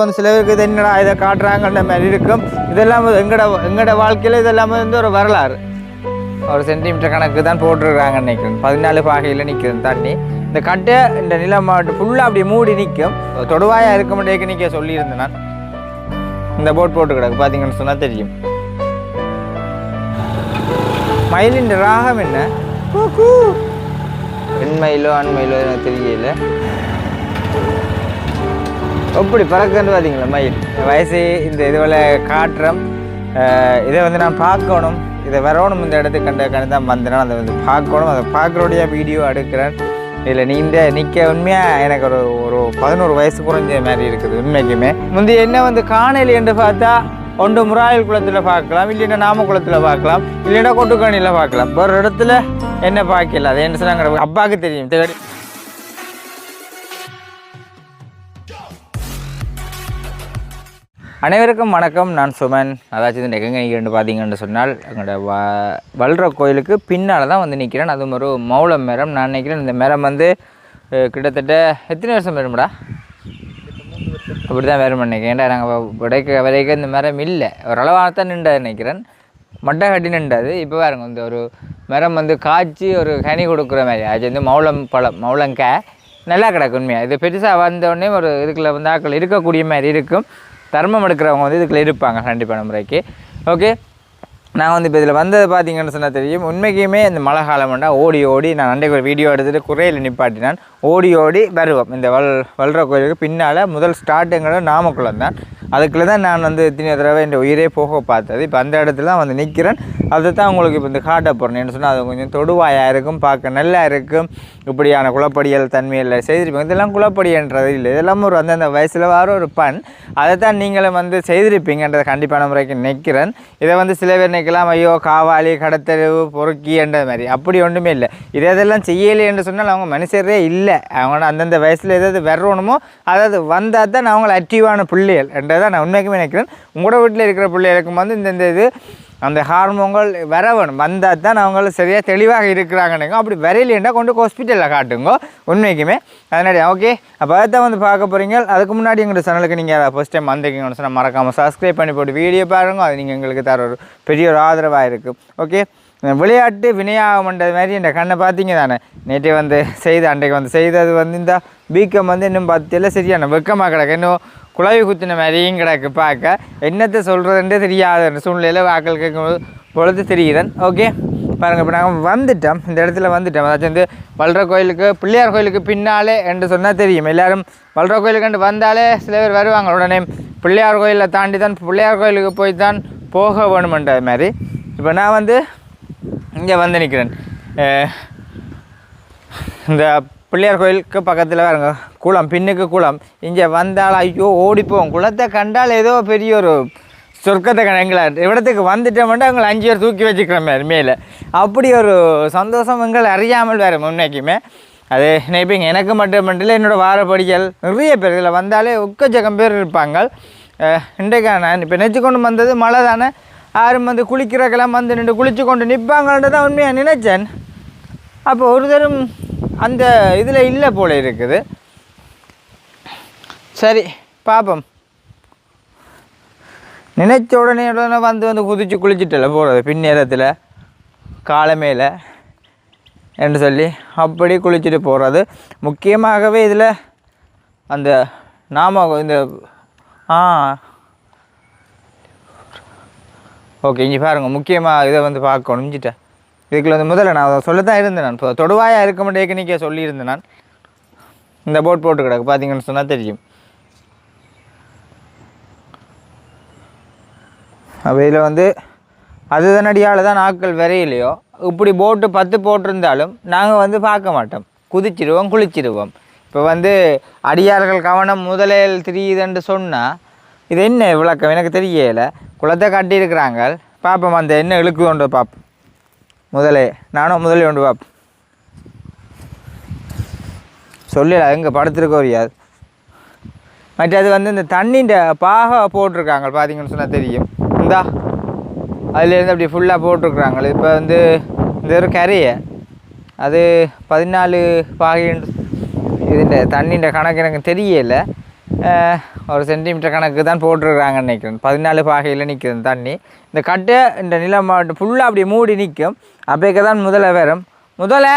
வந்து சில பேருக்கு இது என்னடா இதை காட்டுறாங்கன்ற மாதிரி இருக்கும். இதெல்லாம் வந்து எங்கட எங்கட வாழ்க்கையில் இதெல்லாம் வந்து ஒரு வரலாறு. ஒரு சென்டிமீட்டர் கணக்கு தான் போட்டிருக்காங்க நினைக்கிறேன் பதினாலு பாகையில் நிற்கும் தண்ணி. இந்த கட்டை இந்த நிலம் ஃபுல்லாக அப்படி மூடி நிற்கும் தொடுவாயாக இருக்க முடியாது நிற்க சொல்லியிருந்தேன் நான். இந்த போட் போட்டு கிடக்கு. பார்த்தீங்கன்னு சொன்னால் தெரியும். மயிலின் ராகம் என்ன? கூ, கூ. பெண் மயிலோ ஆண் மயிலோ எனக்கு தெரியல. எப்படி பறக்குன்னு பார்த்தீங்களா மயில்? வயசு இந்த இதுவில் காட்டுறோம் இதை வந்து நான் பார்க்கணும். இதை வரணும் இந்த இடத்துக்கு கண்ட கண்டு தான் வந்தேன். அதை வந்து பார்க்கணும். அதை பார்க்குறோடைய வீடியோ எடுக்கிறேன். இதில் நீண்ட நிற்க உண்மையாக எனக்கு ஒரு ஒரு பதினோரு வயசு குறைஞ்ச மாதிரி இருக்குது உண்மைக்குமே. முந்தைய என்ன வந்து காணலி என்று பார்த்தா ஒன்று முராயல் குளத்தில் பார்க்கலாம் இல்லைன்னா நாமக்குளத்தில் பார்க்கலாம் இல்லைன்னா கொட்டுக்காணியில் பார்க்கலாம். ஒரு இடத்துல என்ன பார்க்கல அது என்ன சொன்னாங்க அப்பாவுக்கு தெரியும். அனைவருக்கும் வணக்கம். நான் சுமன். அதாச்சும் இந்த எங்கே நிற்கிறேன்னு பார்த்தீங்கன்னு சொன்னால் எங்களோட வ வல்ற கோயிலுக்கு பின்னால் தான் வந்து நிற்கிறேன் அதுவும் ஒரு மௌல மரம். நான் நினைக்கிறேன் இந்த மரம் வந்து கிட்டத்தட்ட எத்தனை வருஷம் வரும்டா அப்படி தான் வேறு நினைக்கிறேன். ஏன்டா நாங்கள் விடைக்க வரைக்கும் இந்த மரம் இல்லை. ஓரளவாக தான் நின்றது நினைக்கிறேன். மட்டை கட்டி நின்றாது இப்போ பாருங்க இந்த ஒரு மரம் வந்து காய்ச்சி ஒரு கனி கொடுக்குற மாதிரி. அது வந்து மௌலம் பழம் மௌலங்காய் நல்லா கிடக்கு உண்மையாக இது பெருசாக வந்தோடனே ஒரு இதுக்குள்ள வந்து ஆக்கள் இருக்கக்கூடிய மாதிரி இருக்கும். தர்மம் எடுக்கிறவங்க வந்து இதுக்குள்ள இருப்பாங்க கண்டிப்பான முறைக்கு ஓகே நான் வந்து இப்போ இதில் வந்தது பார்த்தீங்கன்னு சொன்னால் தெரியும். உண்மைக்குமே இந்த மழை காலம்ண்டா ஓடி ஓடி நான் அன்றைக்கு ஒரு வீடியோ எடுத்துகிட்டு குறையில் நிப்பாட்டினான். ஓடி ஓடி வருவோம். இந்த வல் வல்ற கோயிலுக்கு பின்னால் முதல் ஸ்டார்ட்டுங்கிற நாமக்குளம் தான். அதுக்குள்ளே தான் நான் வந்து எத்தனை தடவை இந்த உயிரே போக பார்த்தது. இப்போ அந்த இடத்துல தான் வந்து நிற்கிறேன் அதை தான் உங்களுக்கு இப்போ இந்த காட்ட போகிறேன் என்ன சொன்னால் அது கொஞ்சம் தொடுவாயாக இருக்கும் பார்க்க நல்லா இருக்கும். இப்படியான குளப்படியல் தன்மையில் செய்திருப்பீங்க. இதெல்லாம் குளப்படின்றது இல்லை. இதெல்லாம் ஒரு அந்தந்த வயசில் வர ஒரு பண். அதை தான் நீங்களும் வந்து செய்திருப்பீங்கன்றதை கண்டிப்பான முறைக்கு நிற்கிறேன் இதை வந்து சில பேர் நிற்கலாம் ஐயோ காவாலி கடத்தெருவு பொறுக்கின்ற மாதிரி. அப்படி ஒன்றுமே இல்லை. இதை இதெல்லாம் செய்யலை என்று சொன்னால் அவங்க மனுஷரே இல்லை. அவங்களோட அந்தந்த வயசில் எதாவது வரணுமோ அதாவது வந்தால் தான் அவங்கள ஆக்டிவான பிள்ளைகள். என்றதை நான் உண்மைக்குமே நினைக்கிறேன். உங்களோட வீட்டில் இருக்கிற பிள்ளைகளுக்கும் வந்து இந்தந்த இது அந்த ஹார்மோன்கள் வர வேணும் வந்தால் தான் அவங்கள சரியாக தெளிவாக இருக்கிறாங்கன்னு அப்படி வரையிலேண்டா கொண்டு ஹாஸ்பிட்டலில் காட்டுங்க உண்மைக்குமே. அதனால ஓகே அப்போ அதை தான் வந்து பார்க்க போகிறீங்க அதுக்கு முன்னாடி எங்களோட சேனலுக்கு நீங்கள் ஃபஸ்ட் டைம் வந்திருக்கீங்கன்னு சொன்னால் மறக்காமல் சப்ஸ்கிரைப் பண்ணி போட்டு வீடியோ பாருங்க. அது நீங்கள் எங்களுக்கு தர ஒரு பெரிய ஒரு ஆதரவாக இருக்குது ஓகே விளையாட்டு வினையாகம்ன்றது மாதிரி இந்த கண்ணை பார்த்தீங்க தானே? நேற்று வந்து செய்த அன்றைக்கு வந்து செய்தது வந்து இந்த பீக்கம் வந்து இன்னும் பத்தியில் சரியான வெக்கமாக கிடக்கு. இன்னும் குழவி குத்தின மாதிரியும் கிடக்கு பார்க்க. என்னத்தை சொல்கிறதுன்றே தெரியாத சூழ்நிலையில் வாக்கள் கேட்கும் பொழுது தெரிகிறேன் ஓகே பாருங்கள் இப்போ நாங்கள் வந்துட்டோம். இந்த இடத்துல வந்துட்டோம். அதாச்சும் வந்து வல்ற கோயிலுக்கு பிள்ளையார் கோயிலுக்கு பின்னாலே என்று சொன்னால் தெரியும். எல்லாரும் வல்ற கோயிலுக்கு வந்தாலே சில பேர் வருவாங்க. உடனே பிள்ளையார் கோயிலை தாண்டி தான் பிள்ளையார் கோயிலுக்கு போய் தான் போக வேணுமென்ற மாதிரி. இப்போ நான் வந்து இங்கே வந்து நிற்கிறேன். இந்த பிள்ளையார் கோயிலுக்கு பக்கத்தில் பாருங்க குளம் பின்னுக்கு குளம். இங்கே வந்தால் ஐயோ ஓடிப்போம். குளத்தை கண்டால் ஏதோ பெரிய ஒரு சொர்க்கத்தை எங்களை இடத்துக்கு வந்துட்டோம்னா அவங்களை அஞ்சு பேர் தூக்கி வச்சுக்கிற மாதிரி மேலே. அப்படி ஒரு சந்தோஷம் எங்களை அறியாமல் வேறு முன்னேக்குமே அது நினைப்பீங்க எனக்கு மட்டும் இல்லை என்னோடய வாரப்படிகள் நிறைய பேர் இதில் வந்தாலே உக்கச்சக்கம் பேர் இருப்பாங்க. அஹ் இன்றைக்கு நான் இப்போ நெச்சு கொண்டு வந்தது மழை தானே. யாரும் வந்து குளிக்கிறக்கெல்லாம் வந்து நின்று குளித்து கொண்டு நிற்பாங்கன்றது தான் உண்மையாக நினைச்சேன். அப்போ ஒரு அந்த இதில் இல்லை போல இருக்குது. சரி பார்ப்போம் நினைச்ச உடனே உடனே வந்து வந்து குதிச்சு குளிச்சுட்டல போகிறது பின்னேரத்தில் காலமேல என்று சொல்லி அப்படி குளிச்சுட்டு போகிறது முக்கியமாகவே இதில் அந்த நாம இந்த ஆ ஓகே இங்கே பாருங்கள் முக்கியமாக இதை வந்து பார்க்கணும். இஞ்சிட்டேன் இதுக்குள்ள வந்து முதல்ல நான் சொல்ல தான் இருந்தேன் நான். இப்போ தொடுவாயாக இருக்க மாட்டேங்க நீக்கே சொல்லியிருந்தேன் நான். இந்த போட் போட்டு கிடக்கு பார்த்தீங்கன்னு சொன்னால் தெரியும். அப்போ இதில் வந்து அது தனடியால் தான் நாட்கள் வரையிலையோ இப்படி போட்டு பத்து போட்டிருந்தாலும் நாங்கள் வந்து பார்க்க மாட்டோம். குதிச்சிடுவோம் குளிச்சிடுவோம் இப்போ வந்து அடியார்கள் கவனம் முதலில் தெரியுதுன்னு சொன்னால் இது என்ன விளக்கம்? எனக்கு தெரியலை. குளத்தை கட்டியிருக்கிறாங்க பார்ப்போம் அந்த என்ன இழுக்கு கொண்டு பார்ப்போம் முதலே நானும் முதலே கொண்டு பார்ப்போம் சொல்லல எங்கே படுத்துருக்க முடியாது மற்றது வந்து இந்த தண்ணின்ற பாக போட்டிருக்காங்க பார்த்தீங்கன்னு சொன்னால் தெரியும். இந்தா அதுலேருந்து அப்படி ஃபுல்லாக போட்டிருக்குறாங்க இப்போ வந்து இந்த ஒரு கரையை. அது பதினாலு பாகைன்னு இதுன்ற தண்ணின்ற கணக்கு எனக்கு தெரியலை. ஒரு சென்டிமீட்டர் கணக்கு தான் போட்டிருக்கிறாங்கன்னு நினைக்கிறேன். பதினாலு பாகையில் நிற்குது தண்ணி. இந்த கட்டு இந்த நிலம் மட்டும் ஃபுல்லாக அப்படியே மூடி நிற்கும் அப்போக்க தான் முதல்ல வரும். முதல்ல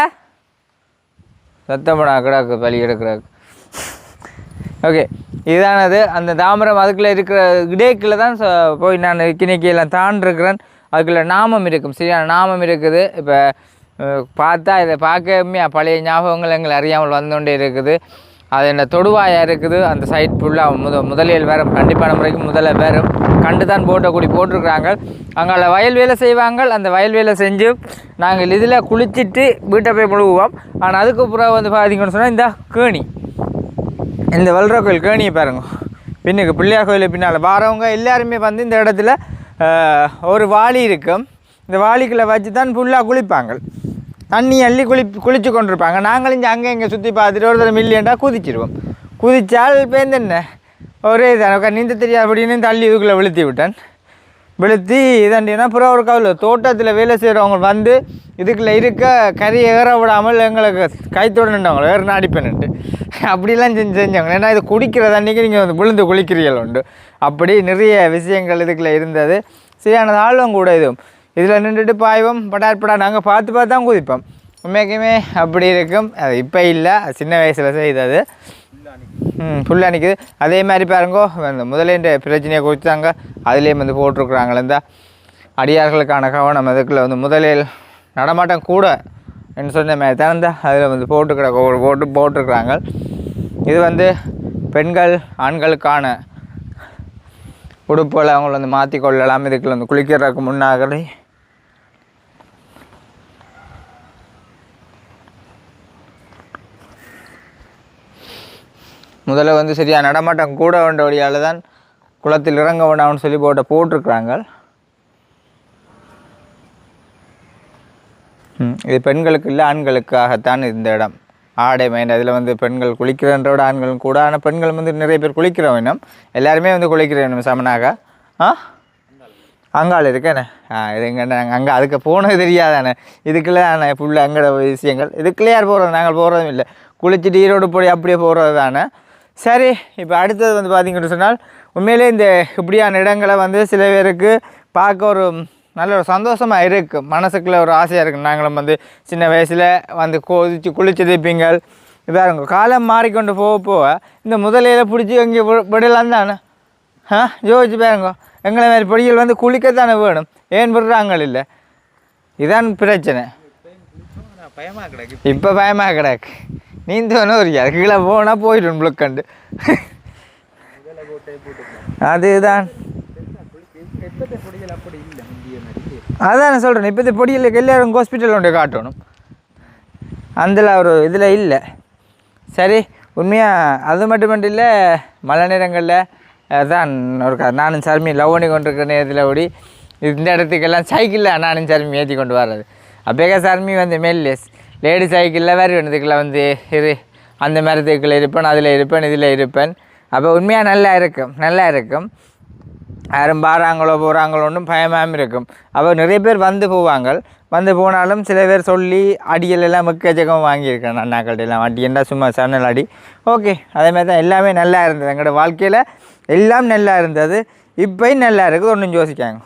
சத்தப்படா கிடக்கு பலி எடுக்கிறாக்கு ஓகே. இதானது. அந்த தாமரம் அதுக்குள்ளே இருக்கிற இடைக்குள்ள தான் போய் நான் கிணிக்கையெல்லாம் தாண்டிருக்கிறேன். அதுக்குள்ளே நாமம் இருக்கும். சரியான நாமம் இருக்குது. இப்போ பார்த்தா இதை பார்க்கவே பழைய ஞாபகங்கள் எங்களை அறியாமல் வந்துகொண்டே இருக்குது. அது என்ன தொடுவாயாக இருக்குது? அந்த சைட் ஃபுல்லாக முத முதலியல் வேறு கண்டிப்பான முறைக்கு முதல்ல வேறும் கண்டு தான் போட்ட கூடி போட்டிருக்கிறாங்க. அங்கே வயல் வேலை செய்வாங்க. அந்த வயல் வேலை செஞ்சு நாங்கள் இதில் குளிச்சுட்டு வீட்டை போய் முழுகுவோம். ஆனால் அதுக்கு பிறகு வந்து பார்த்தீங்கன்னு சொன்னால் இந்த கேணி. இந்த வல்ற கோயில் கேணியை பாருங்க. பின்னுக்கு பிள்ளையார் கோயில் பின்னால். வாரவங்க எல்லாருமே வந்து இந்த இடத்துல ஒரு வாளி இருக்கும் இந்த வாளிக்குள்ளே வச்சு தான் ஃபுல்லாக குளிப்பாங்க. தண்ணி அள்ளி குளி குளிச்சு கொண்டிருப்பாங்க. நாங்களும் இங்கே அங்கே இங்கே சுற்றி பார்த்துட்டு ஒரு தடவை மில்லியண்டா குதிச்சிருவோம். குதித்தால் பேருந்து என்ன? ஒரே இதாக நீந்த தெரியாது அப்படின்னு தள்ளி இதுக்குள்ளே விழுத்தி விட்டேன். வெளுத்தி இதாண்டினா அப்புறம் ஒரு கவலை. தோட்டத்தில் வேலை செய்கிறவங்க வந்து இதுக்குள்ள இருக்க கறி ஏற விடாமல் எங்களுக்கு கைத்தோடு நின்றவங்க வேறு நாடிப்பேன்ட்டு அப்படிலாம் செஞ்சு செஞ்சாங்க ஏன்னா இது குடிக்கிற தண்ணிக்கு நீங்கள் வந்து விழுந்து குளிக்கிறீர்கள் உண்டு. அப்படி நிறைய விஷயங்கள் இதுக்குள்ளே இருந்தது. சரியான ஆழ்வம் கூட இதுவும் இதில் நின்றுட்டு பாய்வோம் படார் படா நாங்கள் பார்த்து பார்த்து தான் குதிப்போம். உண்மைக்குமே அப்படி இருக்கும். அது இப்போ இல்லை. சின்ன வயசில் செய்தது. ம் ஃபுல்லாக அன்றைக்குது அதே மாதிரி பாருங்கோ அந்த முதலேன்ற பிரச்சனையை குறித்தாங்க அதுலேயும் வந்து போட்டிருக்குறாங்களேந்த அடியார்களுக்கான கவனம் அதுக்குள்ள வந்து முதலில் நடமாட்டம் கூட என்று சொன்ன மாதிரி திறந்த அதில் வந்து போட்டுக்கிற போட்டு போட்டிருக்கிறாங்க. இது வந்து பெண்கள் ஆண்களுக்கான உடுப்புகளை அவங்கள வந்து மாற்றி கொள்ளலாம். இதுக்குள்ள வந்து குளிக்கிறதுக்கு முன்னாகவே முதல்ல வந்து சரியாக நடமாட்டம் கூட வேண்டபடியால் தான் குளத்தில் இறங்க வேண்டாம்னு சொல்லி போட்ட போட்டிருக்கிறாங்க. ம், இது பெண்களுக்கு இல்லை ஆண்களுக்காகத்தான் இந்த இடம். ஆடை மைண்ட் அதில் வந்து பெண்கள் குளிக்கிறன்றோட ஆண்களும் கூட ஆனால் பெண்கள் வந்து நிறைய பேர் குளிக்கிற வேணும் எல்லாருமே வந்து குளிக்கிற வேணும் சமனாக. ஆ? அங்காள் இருக்கேண்ணே ஆ இது எங்கே நாங்கள் அங்கே அதுக்கு போனது தெரியாதானே இதுக்குள்ளே நான் ஃபுல்லாக அங்கட விஷயங்கள். இதுக்குள்ளே யார் போகிறது நாங்கள் போகிறதும் இல்லை. குளிச்சுட்டு ஈரோடு போய் அப்படியே போகிறது தானே சரி இப்போ அடுத்தது வந்து பார்த்தீங்கன்னு சொன்னால் உண்மையிலே இந்த இப்படியான இடங்களை வந்து சில பேருக்கு பார்க்க ஒரு நல்ல ஒரு சந்தோஷமாக இருக்குது மனசுக்குள்ள ஒரு ஆசையாக இருக்குது நாங்களும் வந்து சின்ன வயசில் வந்து கொதிச்சு குளிச்சு தீப்பீங்கள். பாருங்க காலம் மாறிக்கொண்டு போக போக இந்த முதலையில பிடிச்சி அங்கே விடலாம் தானே? ஆ யோசிச்சு பாருங்க. எங்களை மாதிரி பொடிகள் வந்து குளிக்கத்தானே வேணும்? ஏன் விடுறாங்க இல்லை? இதான் பிரச்சனை. பயமா கிடக்கு. இப்போ பயமாக கிடக்கு. நீந்தவனும் ஒரு கீழே போனால் போயிடும் புளுக்கண்டு அதுதான். அதான் சொல்கிறேன் இப்போ இந்த பொடியில் எல்லாரும் ஹாஸ்பிட்டல் ஒன்று காட்டணும். அதில் ஒரு இதில் இல்லை. சரி உண்மையாக அது மட்டும் இல்லை மழை நேரங்களில் அதுதான் ஒரு க- நானும் சர்மி லவ் பண்ணி கொண்டிருக்கிற நேரத்தில் ஓடி இந்த இடத்துக்கெல்லாம் சைக்கிளில் நானும் சர்மி ஏற்றி கொண்டு வர்றது. அப்பேக சர்மி வந்து மெல்லிஸ் லேடி சைக்கிளில் வேறு வேணுதுக்குள்ள வந்து இரு. அந்த மரத்துக்குள்ளே இருப்பேன் அதில் இருப்பேன் இதில் இருப்பேன். அப்போ உண்மையாக நல்லா இருக்கும் நல்லா இருக்கும். யாரும் பாராங்களோ போகிறாங்களோ ஒன்றும் பயமாகவும் இருக்கும். அப்போ நிறைய பேர் வந்து போவாங்க. வந்து போனாலும் சில பேர் சொல்லி அடிகள் எல்லாம் எக்கச்சக்கம் வாங்கியிருக்கேன் அண்ணாக்கள்ட்ட எல்லாம் அடி என்ன சும்மா சன்னல் அடி. ஓகே அதேமாதிரி தான் எல்லாமே நல்லா இருந்தது. எங்களோட வாழ்க்கையில் எல்லாம் நல்லா இருந்தது. இப்போயும் நல்லா இருக்குது. ஒன்றும் யோசிக்காங்க.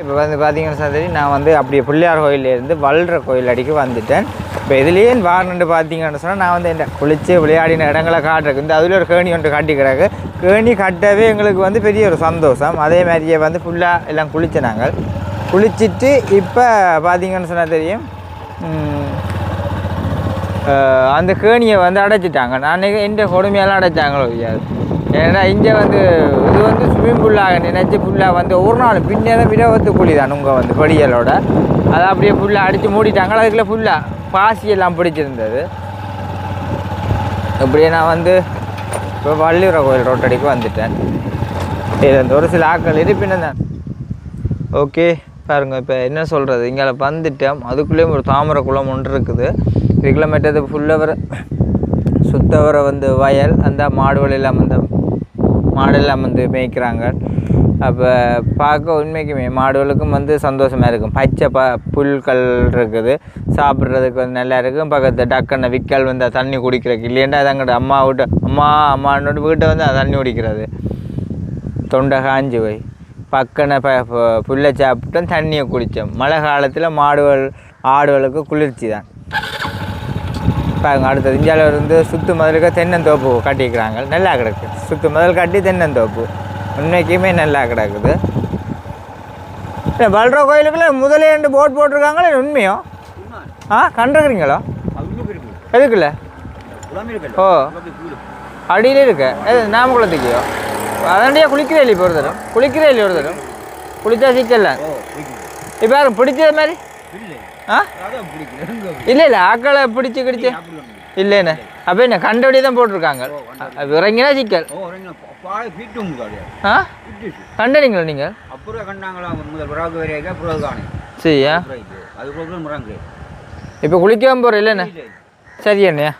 இப்போ வந்து பார்த்தீங்கன்னா சரி நான் வந்து அப்படியே பிள்ளையார் கோயிலேருந்து வல்ற கோயில் அடிக்க வந்துட்டேன். இப்போ இதுலேயே வாரணுண்டு பார்த்தீங்கன்னு சொன்னால் நான் வந்து என்ன குளித்து விளையாடின இடங்களை காட்டுறக்கு இந்த அதில் ஒரு கேணி ஒன்று காட்டி கிடக்கு. கேணி கட்டவே எங்களுக்கு வந்து பெரிய ஒரு சந்தோஷம். அதே மாதிரியே வந்து ஃபுல்லாக எல்லாம் குளிச்ச நாங்கள். குளிச்சுட்டு இப்போ பார்த்தீங்கன்னு சொன்னால் தெரியும் அந்த கேணியை வந்து அடைச்சிட்டாங்க. நான் எந்த கொடுமையெல்லாம் அடைச்சாங்களோ தெரியாது ஏன்னா இங்கே வந்து இது வந்து ஸ்விம்மிங் பூலாக நினைச்சு ஃபுல்லாக வந்து ஒரு நாள் பின்னே விரவத்து குழி தான் உங்கள் வந்து படியலோட அதை அப்படியே ஃபுல்லாக அடித்து மூடிட்டாங்க. அதுக்குள்ளே ஃபுல்லாக பாசியெல்லாம் பிடிச்சிருந்தது. இப்படியே நான் வந்து இப்போ வள்ளியூர கோயில் ரோட்டடிக்கு வந்துட்டேன். இது வந்து ஒரு சில ஆட்கள் இருப்பினேன் தான் ஓகே பாருங்க இப்போ என்ன சொல்கிறது இங்கே வந்துட்டோம் அதுக்குள்ளேயும் ஒரு தாமரை குளம் ஒன்று இருக்குது. இதுக்குள்ள கிலோமீட்டர் ஃபுல்லாக வர சுத்த வர வந்து வயல் அந்த மாடுகள் எல்லாம் அந்த மாடெல்லாம் வந்து மேய்க்கிறாங்க. அப்போ பார்க்க உண்மைக்குமே மாடுகளுக்கும் வந்து சந்தோஷமாக இருக்கும். பச்சை ப புல்கள் இருக்குது. சாப்பிட்றதுக்கு வந்து நல்லா இருக்கும். பக்கத்து டக்குன்னு விக்கல் வந்து தண்ணி குடிக்கிறதுக்கு இல்லைன்னா அது அம்மா விட்டு அம்மா அம்மான்னு வீட்டை வந்து அது தண்ணி குடிக்கிறது. தொண்டை காஞ்சி போய். பக்கனை ப ப- புல்லை சாப்பிட்டோம் தண்ணியை குடித்தோம் மழை காலத்தில் மாடுகள் ஆடுகளுக்கு குளிர்ச்சி தான். பாருங்க அடுத்தது இந்தியாவில் இருந்து சுத்து முதலுக்கு தென்னந்தோப்பு கட்டிக்கிறாங்க. நல்லா கிடக்கு. சுத்து முதல் கட்டி தென்னந்தோப்பு. உண்மைக்குமே நல்லா கிடக்குது. இல்லை பல்ற கோயிலுக்குள்ள முதலேண்டு போட் போட்டிருக்காங்களே உண்மையோ? ஆ கண்டுருக்குறீங்களோ எதுக்குல்ல ஓ. அடியில் இருக்க. எது நாமக்குளத்துக்கையோ அதாண்டியா குளிக்கிறே இல்லை இப்போ ஒரு தரம் குளிக்கிறே இல்லை ஒரு தரம் குளிச்சா சிக்கல இப்போ யாரும் பிடிச்சது மாதிரி? இல்லை இல்லை ஆக்களை பிடிச்சி கிடிச்சு. இல்லைண்ணே அப்போ என்ன கண்டபடி தான் போட்டிருக்காங்க. இறங்கினா சிக்கல். ஆ? கண்டனீங்களா நீங்கள் அப்புறம் கண்டாங்களா முதல் பிறகு வரையாக பிறகு காணி. சரியா? அது இப்போ குளிக்காம போகிற இல்லைண்ணே சரி அண்ணையா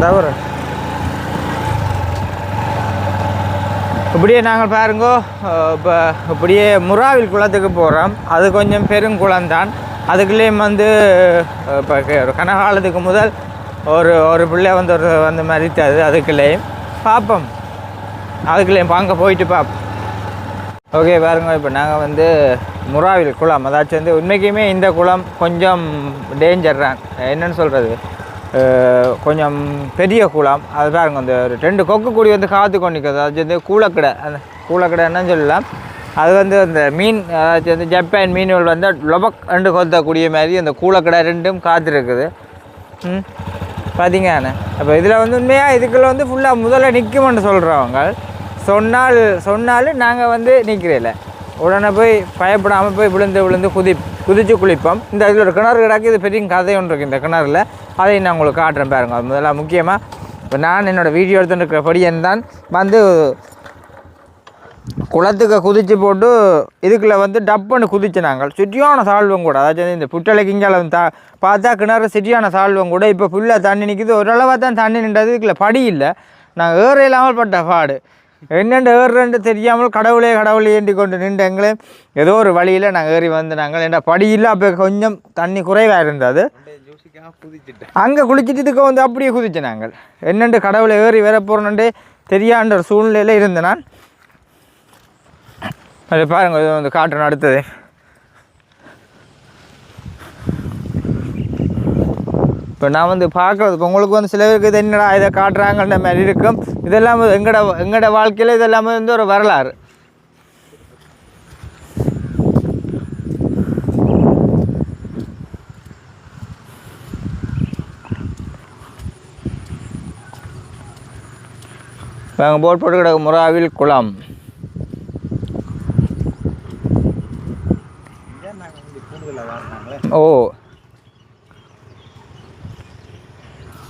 தவிர இப்படியே நாங்கள் பாருங்கோ இப்போ இப்படியே முறாவில் குளத்துக்கு போகிறோம் அது கொஞ்சம் பெருங்குளம் தான் அதுக்குள்ளேயும் வந்து இப்போ ஒரு கனகாலத்துக்கு முதல் ஒரு ஒரு பிள்ளை வந்து ஒரு வந்து மறித்தது அதுக்குள்ளேயும். பார்ப்போம் அதுக்குள்ளேயும் அங்கே போயிட்டு பார்ப்போம் ஓகே பாருங்க இப்போ நாங்கள் வந்து முறாவில் குளம். அதாச்சும் வந்து உண்மைக்குமே இந்த குளம் கொஞ்சம் டேஞ்சர் தான். என்னன்னு சொல்கிறது கொஞ்சம் பெரிய குளம் அது பாருங்க அந்த ஒரு ரெண்டு கொக்கு கூடி வந்து காத்து கொண்டிருக்கிறது அது வந்து கூலக்கடை அந்த கூலக்கடை என்னன்னு சொல்லலாம் அது வந்து அந்த மீன் அதாச்சும் வந்து ஜப்பான் மீன்கள் வந்து லொபக் ரெண்டு கொத்தக்கூடிய மாதிரி அந்த கூலக்கடை ரெண்டும் காத்திருக்குது ம் பார்த்தீங்கண்ணே அப்போ இதில் வந்து உண்மையாக இதுக்குள்ள வந்து ஃபுல்லாக முதல்ல நிற்கும்னு சொல்கிறவங்க சொன்னால் சொன்னாலும் நாங்கள் வந்து நிற்கிறதில்ல உடனே போய் பயப்படாமல் போய் விழுந்து விழுந்து குதி குதித்து குளிப்போம் இந்த இதில் ஒரு கிணறு கிடக்கு இது பெரிய கதை ஒன்று இருக்குது இந்த கிணறுல அதையும் நான் உங்களுக்கு காட்டுறேன் பாருங்க. முதல்ல முக்கியமாக இப்போ நான் என்னோடய வீடியோ எடுத்துகிட்டு இருக்கிற தான் வந்து குளத்துக்கு குதித்து போட்டு இதுக்குள்ளே வந்து டப்புன்னு குதிச்சு நாங்கள் சுற்றியான சால்வம் கூட அதாச்சும் இந்த புட்டலை இங்கே தா பார்த்தா கிணறு சுற்றியான சால்வம் கூட இப்போ ஃபுல்லாக தண்ணி நிற்கிது ஓரளவாக தான் தண்ணி நின்றது. இதுக்குள்ள படி இல்லை. நாங்கள் ஏற இல்லாமல் பட்ட பாடு. என்னென்று ஏறுறேன்ட்டு தெரியாமல் கடவுளே கடவுளே ஏண்டி கொண்டு நின்று எங்களே ஏதோ ஒரு வழியில் நாங்கள் ஏறி வந்து நாங்கள். ஏன்டா படி இல்லை அப்போ கொஞ்சம் தண்ணி குறைவாக இருந்தது. அங்கே குளிச்சிட்டதுக்கு வந்து அப்படியே குதிச்சேன் நாங்கள். என்னென்று கடவுளை ஏறி வேற போகிறோன்னு தெரியாத ஒரு சூழ்நிலையில் இருந்தேன் நான். அது பாருங்க இது வந்து காற்று அடுத்தது இப்போ நான் வந்து பார்க்குறது இப்போ உங்களுக்கு வந்து சில பேருக்கு இது என்னடா இதை காட்டுறாங்கன்ற மாதிரி இருக்கும். இதெல்லாம் எங்களோட எங்களோட வாழ்க்கையில் இதெல்லாம் வந்து ஒரு வரலாறு. நாங்கள் போட் போட்டு கிடக்கு முறாவில் குளம். ஓ.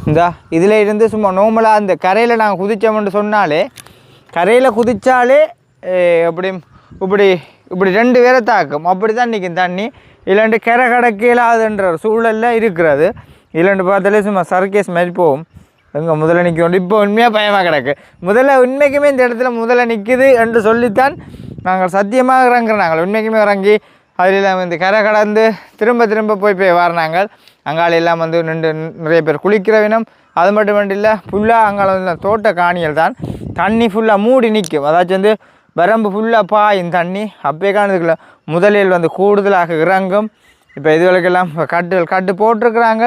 இந்தா இதில் இருந்து சும்மா நோமலாக அந்த கரையில் நாங்கள் குதித்தோம்னு சொன்னாலே கரையில் குதித்தாலே எப்படி இப்படி இப்படி ரெண்டு பேரை தாக்கும். அப்படி தான் நிற்கும் தண்ணி. இல்லாண்டு கரை கடக்க இயலாதுன்ற சூழலில் இருக்கிறது. இல்லாண்டு பார்த்தாலே சும்மா சர்க்கேஸ் மாதிரி போகும். எங்கே முதல்ல நிற்க வேண்டும் இப்போ உண்மையாக பயமாக கிடக்கு. முதல்ல உண்மைக்குமே இந்த இடத்துல முதல்ல நிற்குது என்று சொல்லித்தான் நாங்கள் சத்தியமாக இறங்குறோம். நாங்கள் உண்மைக்குமே இறங்கி அதில் இல்லாமல் வந்து கரை கடந்து திரும்ப திரும்ப போய் போய் வரணாங்க அங்கால எல்லாம் வந்து நின்று நிறைய பேர் குளிக்கிறவினம். அது மட்டும் இல்லை ஃபுல்லாக அங்கால வந்து தோட்ட காணிகள் தான். தண்ணி ஃபுல்லாக மூடி நிற்கும். அதாச்சும் வந்து வரம்பு ஃபுல்லாக பாயும் தண்ணி. அப்பயே காணதுக்குள்ள முதலில் வந்து கூடுதலாக இறங்கும். இப்போ இதுகளுக்கெல்லாம் இப்போ கட்டுகள் கட்டு போட்டிருக்கிறாங்க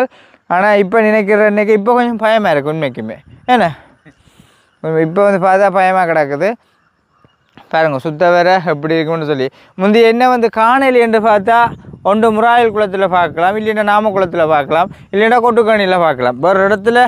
ஆனால் இப்போ நினைக்கிற இன்னைக்கு இப்போ கொஞ்சம் பயமாக இருக்குது உண்மைக்குமே. ஏன்னா இப்போ வந்து பார்த்தா பயமாக கிடக்குது. பாருங்க சுத்த வேற எப்படி இருக்கும்னு சொல்லி. முந்தைய என்ன வந்து காணல் என்று பார்த்தா ஒன்று முராயல் குளத்தில் பார்க்கலாம் இல்லைன்னா நாமக்குளத்தில் பார்க்கலாம் இல்லைன்னா கொட்டுக்காணியில் பார்க்கலாம். வேறு இடத்துல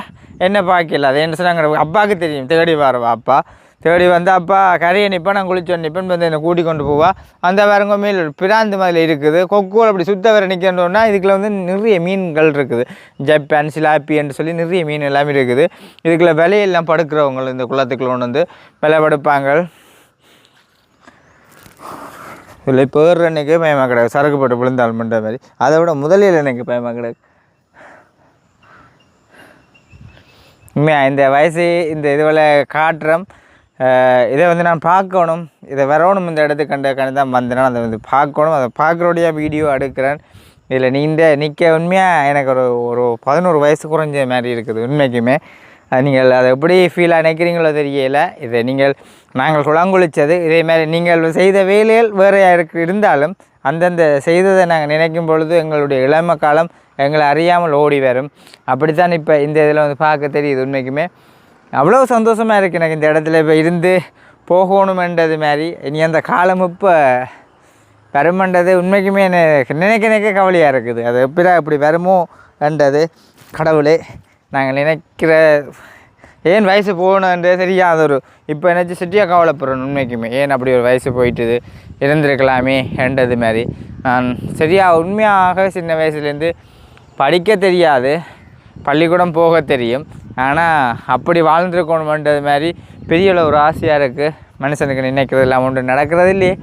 என்ன பார்க்கல அது என்ன சொன்னாங்க? அப்பாவுக்கு தெரியும் தேடி பாருவா அப்பா. தேடி வந்து அப்பா கரையை நிற்பேன் நான் குளிச்சு நிற்பேன் வந்து என்னை கூட்டி கொண்டு போவா. அந்த வரங்க மீன் பிராந்து மாதிரி இருக்குது. கொக்குகள் அப்படி சுத்த வர நிற்கிறோன்னா இதுக்குள்ள வந்து நிறைய மீன்கள் இருக்குது. ஜப்பான் சிலாப்பியன்னு சொல்லி நிறைய மீன் எல்லாமே இருக்குது. இதுக்குள்ள விலையெல்லாம் படுக்கிறவங்க இந்த குளத்துக்குள்ள கொண்டு வந்து விலை படுப்பாங்க. இல்லை இப்போ அன்னைக்கே பயமாக கிடக்கு. சரக்கு போட்டு விழுந்தால் பண்ணுற மாதிரி. அதை விட முதலில் எனக்கு பயமாக கிடக்கு. உண்மையா இந்த வயசு இந்த இதுவில் காட்டுறோம் இதை வந்து நான் பார்க்கணும். இதை வரணும் இந்த இடத்துக்கு கண்ட கண்டு தான் வந்தேன். அதை வந்து பார்க்கணும். அதை பார்க்குறோடைய வீடியோ எடுக்கிறேன். இதில் நீண்ட நிற்க உண்மையாக எனக்கு ஒரு ஒரு பதினோரு வயசு குறைஞ்ச மாதிரி இருக்குது உண்மைக்குமே. நீங்கள் அதை எப்படி ஃபீலாக நினைக்கிறீங்களோ தெரியல. இதை நீங்கள் நாங்கள் குளங்குளித்தது இதே மாதிரி நீங்கள் செய்த வேலைகள் வேறு யாருக்கு இருந்தாலும் அந்தந்த செய்ததை நாங்கள் நினைக்கும் பொழுது எங்களுடைய இளம காலம் எங்களை அறியாமல் ஓடி வரும். அப்படித்தான் இப்போ இந்த இதில் வந்து பார்க்க தெரியுது உண்மைக்குமே. அவ்வளோ சந்தோஷமாக இருக்குது எனக்கு இந்த இடத்துல இப்போ இருந்து போகணுமென்றது மாதிரி. இனி அந்த காலம் இப்போ வருமன்றது உண்மைக்குமே எனக்கு நினைக்க நினைக்க கவலையாக இருக்குது. அது எப்படி இப்படி வருமோ என்றது கடவுளே நாங்கள் நினைக்கிற ஏன் வயசு போகணுன்றது தெரியாத ஒரு இப்போ நினச்சி சிட்டியாக கவலைப்படுறோம் உண்மைக்குமே. ஏன் அப்படி ஒரு வயசு போயிட்டுது இருந்திருக்கலாமே என்றது மாதிரி. நான் சரியாக உண்மையாக சின்ன வயசுலேருந்து படிக்க தெரியாது பள்ளிக்கூடம் போக தெரியும். ஆனால் அப்படி வாழ்ந்துருக்கணுமன்றது மாதிரி பெரிய அளவு ஒரு ஆசையாக இருக்குது மனுஷனுக்கு நினைக்கிறது இல்லாமல் ஒன்று நடக்கிறது இல்லையே.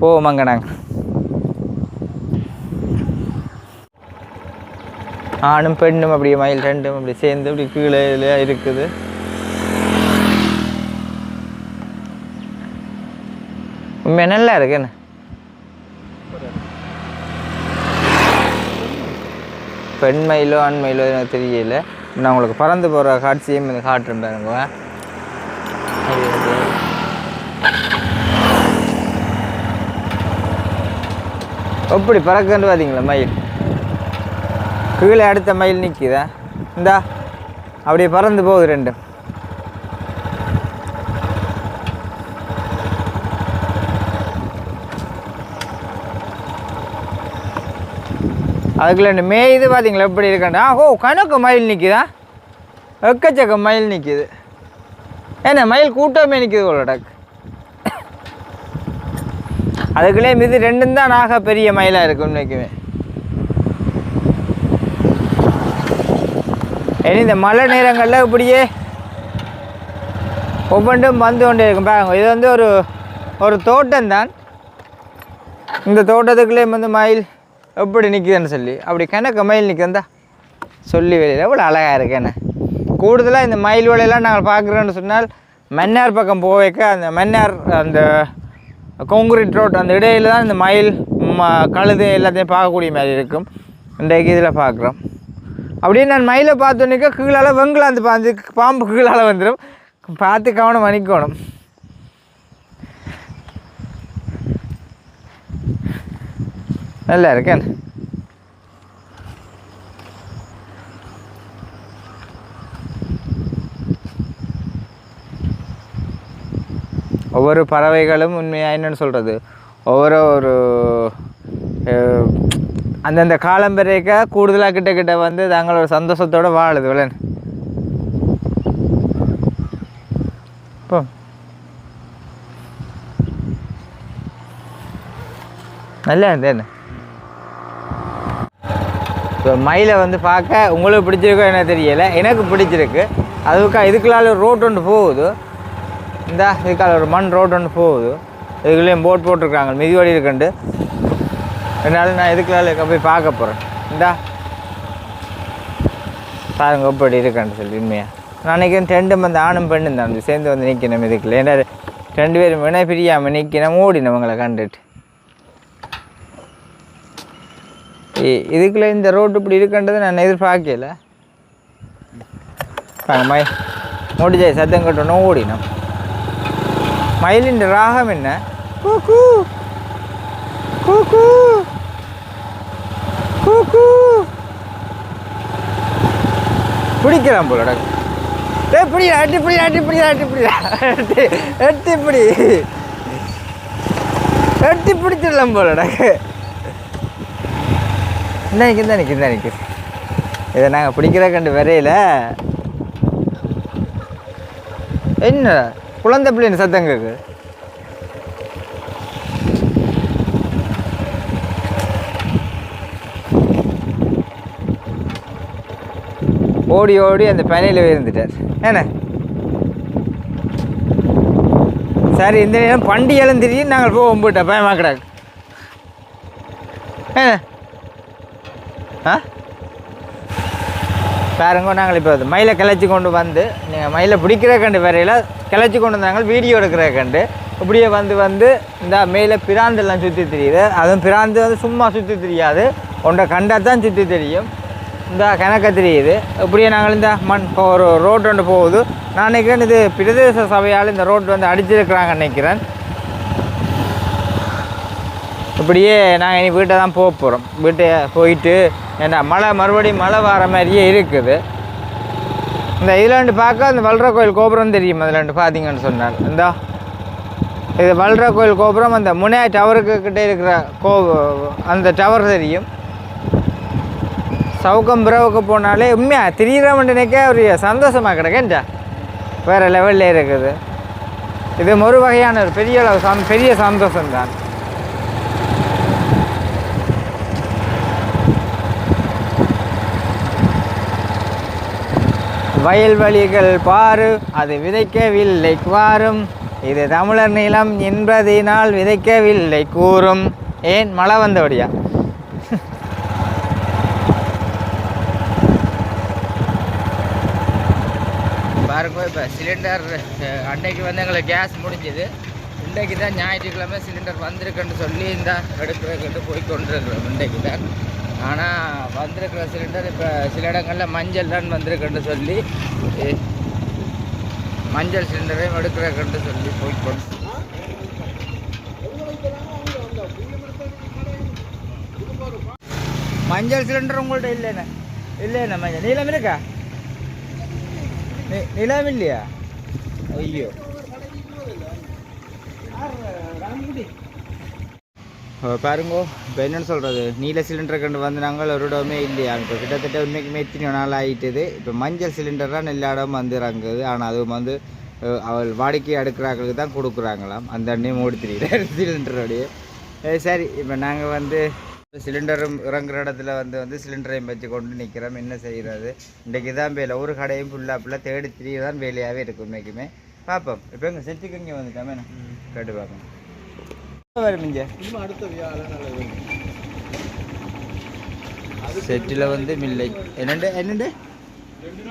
போவோமாங்க நாங்கள் ஆணும் பெண்ணும் அப்படியே மயில் ரெண்டும் அப்படி சேர்ந்து அப்படி கீழே இருக்குது. உண்மையாக நல்லா இருக்கு என்ன? பெண் மயிலோ ஆண் மயிலோ எனக்கு தெரியல. நான் உங்களுக்கு பறந்து போகிற காட்சியும் இந்த காட்டுறேன் பாருங்க. எப்படி பறக்குன்னு பார்த்தீங்களா மயில்? கீழே அடுத்த மயில் நிற்கிதா இந்தா அப்படியே பறந்து போகுது ரெண்டும். அதுக்குள்ள இந்த இது பார்த்தீங்களா? எப்படி இருக்கண்டா ஓ கணக்கு மயில் நிற்கிதா எக்கச்சக்க மயில் நிற்கிது ஏன்னா மயில் கூட்டமே நிற்கிது உங்களோடக்கு அதுக்குள்ளே மீது ரெண்டும் தான் நாக பெரிய மயிலாக இருக்கும் இன்றைக்குமே இனி இந்த மழை நேரங்களில் இப்படியே ஒவ்வொன்றும் வந்து கொண்டே இருக்கும். பாருங்க இது வந்து ஒரு ஒரு தோட்டம் தான் இந்த தோட்டத்துக்குள்ளே வந்து மயில் எப்படி நிற்குதுன்னு சொல்லி அப்படி கணக்கு மயில் நிற்குதுந்தா சொல்லி வெளியில் எவ்வளோ அழகாக இருக்கேன்னு கூடுதலாக இந்த மயில் வேலையெல்லாம் நாங்கள் பார்க்குறோன்னு சொன்னால் மன்னார் பக்கம் போவேக்க அந்த மன்னார் அந்த கான்கிரீட் ரோட் அந்த இடையில தான் இந்த மயில் ம கழுது எல்லாத்தையும் பார்க்கக்கூடிய மாதிரி இருக்கும். இன்றைக்கு இதில் பார்க்குறோம். அப்படியே நான் மயிலை பார்த்தோன்னே கீழால் வெங்கலாந்து பாந்து பாம்பு கீழால் வந்துடும் பார்த்து கவனம் அணிக்கணும். நல்லா இருக்கேன் ஒவ்வொரு பறவைகளும் உண்மையாக என்னென்னு சொல்கிறது ஒவ்வொரு ஒரு அந்தந்த காலம் பிறக்க கூடுதலாக கிட்ட கிட்ட வந்து தங்களோட சந்தோஷத்தோடு வாழுது விளன் போ. நல்லா இருந்தேன் ஸோ இப்போ மயிலை வந்து பார்க்க உங்களுக்கு பிடிச்சிருக்கோ என்ன தெரியலை எனக்கு பிடிச்சிருக்கு. அதுக்கா இதுக்குள்ளால ஒரு ரோட் ஒன்று போகுது. இந்த இதுக்கால ஒரு மண் ரோட் ஒன்று போகுது. இதுக்குள்ளேயும் போட் போட்டிருக்காங்க மிதிவடி இருக்குண்டு. என்னால் நான் இதுக்குள்ளால போய் பார்க்க போகிறேன் இந்தா. பாருங்க இப்படி இருக்கான்னு சொல்லி உண்மையாக நான் நினைக்கிறேன் ரெண்டும் அந்த ஆணும் பெண்ணும் தான் சேர்ந்து வந்து நிற்கணும் இதுக்குள்ள. ஏன்னா ரெண்டு பேரும் வினை பிரியாமல் நிற்கணும் ஓடினவங்களை உங்களை கண்டுட்டு. இதுக்குள்ள இந்த ரோடு இப்படி இருக்குன்றது நான் எதிர்பார்க்கல. மயில் முடிஞ்சாய் சத்தம் கட்டணும் ஓடினோம். மயிலின் ராகம் என்ன? கூக்கு கூக்கு கூக்கு பிடிக்கலாம் போல டேய் பிடி அட்டி பிடி அட்டி பிடி அட்டி பிடி எட்டு இப்படி பிடி. எட்டி பிடிச்சிடலாம் போலடா. இந்த நிற்கிது தான் தான் இதை நாங்கள் பிடிக்கிற கண்டு வரையில். என்ன? குழந்தை பிள்ளைன்னு சத்தம் கேக்கு ஓடி ஓடி அந்த பனையில் இருந்துட்டார் என்ன? சரி இந்த நேரம் பண்டி எழுந்திரியும் நாங்கள் போவோம் போட்டா பயமாக்கடாக்கு என்ன? ஆ? பாருங்க நாங்கள் இப்போ மயிலை கிளச்சி கொண்டு வந்து நீங்கள் மயிலை பிடிக்கிற கண்டு வரையில் கிளச்சி கொண்டு வந்தாங்க வீடியோ எடுக்கிற கண்டு. இப்படியே வந்து வந்து இந்த மேலே பிராந்தெல்லாம் சுற்றி தெரியுது. அதுவும் பிராந்து வந்து சும்மா சுற்றி தெரியாது. ஒன்றை கண்டா தான் சுற்றி தெரியும். இந்த கணக்க தெரியுது. இப்படியே நாங்கள் இந்த மண் இப்போ ஒரு ரோடு ஒன்று போகுது. நான் நினைக்கிறேன் இது பிரதேச சபையால் இந்த ரோட் வந்து அடிச்சிருக்கிறாங்க நினைக்கிறேன். இப்படியே நாங்கள் இனி வீட்டை தான் போக போகிறோம் வீட்டை போயிட்டு ஏன்னா மழை மறுபடியும் மழை வர மாதிரியே இருக்குது. இந்த இதில் பார்க்க அந்த வல்ற கோயில் கோபுரம் தெரியும் அதில் பார்த்தீங்கன்னு சொன்னார் இந்த இது வல்ற கோயில் கோபுரம் அந்த முனையா டவருக்கு கிட்டே இருக்கிற கோ அந்த டவர் தெரியும். சவுக்கம் பிறவுக்கு போனாலே உண்மையாக திரியிறவன் நினைக்க ஒரு சந்தோஷமாக கிடக்கேன்டா வேறு லெவலில் இருக்குது. இது ஒரு வகையான ஒரு பெரிய அளவு சந் பெரிய சந்தோஷம்தான். வயல்வெளிகள் பாரு அது விதைக்கவில்லை வாரும் இது தமிழர் நிலம் என்பதினால் விதைக்கவில்லை கூறும். ஏன்? மழை வந்தபடியா? பாருங்க இப்போ சிலிண்டர் அன்னைக்கு வந்து எங்களுக்கு கேஸ் முடிஞ்சுது. இன்றைக்கு தான் ஞாயிற்றுக்கிழமை சிலிண்டர் வந்திருக்குன்னு சொல்லி இந்த எடுக்கிறதுக்கு போய் கொண்டிருக்கிறோம். இன்றைக்கு தான் ஆனால் வந்திருக்கிற சிலிண்டர் இப்போ சில இடங்களில் மஞ்சள் தான் வந்திருக்குன்னு சொல்லி மஞ்சள் சிலிண்டரையும் எடுக்கிறக்குன்னு சொல்லி போய் கொண்டு மஞ்சள் சிலிண்டர் உங்கள்கிட்ட இல்லைண்ணே. இல்லைண்ணே மஞ்சள். நீளம் இருக்கா? நி- நிலம் இல்லையா? ஐயோ. பாருங்கோ இப்போ என்னென்னு சொல்கிறது நீல சிலிண்டர் கண்டு வந்து நாங்கள் ஒரு இடமே இல்லையா? இப்போ கிட்டத்தட்ட உண்மைக்குமே எத்தனை நாள் ஆகிட்டுது இப்போ மஞ்சள் சிலிண்டர் தான் எல்லா இடமும் வந்து இறங்குது. ஆனால் அதுவும் வந்து அவள் வாடிக்கை அடுக்கிறாங்களுக்கு தான் கொடுக்குறாங்களாம். அந்த அண்ணையும் ஓடி தெரியல சிலிண்டரோடைய சரி இப்போ நாங்கள் வந்து சிலிண்டரும் இறங்குற இடத்துல வந்து வந்து சிலிண்டரையும் வச்சு கொண்டு நிற்கிறோம் என்ன செய்கிறது இன்றைக்கு தான் வேலை. ஒரு கடையும் ஃபுல்லாக ஃபுல்லாக தேடி திரிய தான் வேலையாகவே இருக்கும் உண்மைக்குமே. பார்ப்போம் இப்போ எங்கள் செட்டுக்கு இங்கே வந்துட்டோமே. கேட்டு பார்ப்போம் வரும் இங்கே செட்டில் வந்து மில்லை. என்னண்டு என்னண்டு? ரெண்டு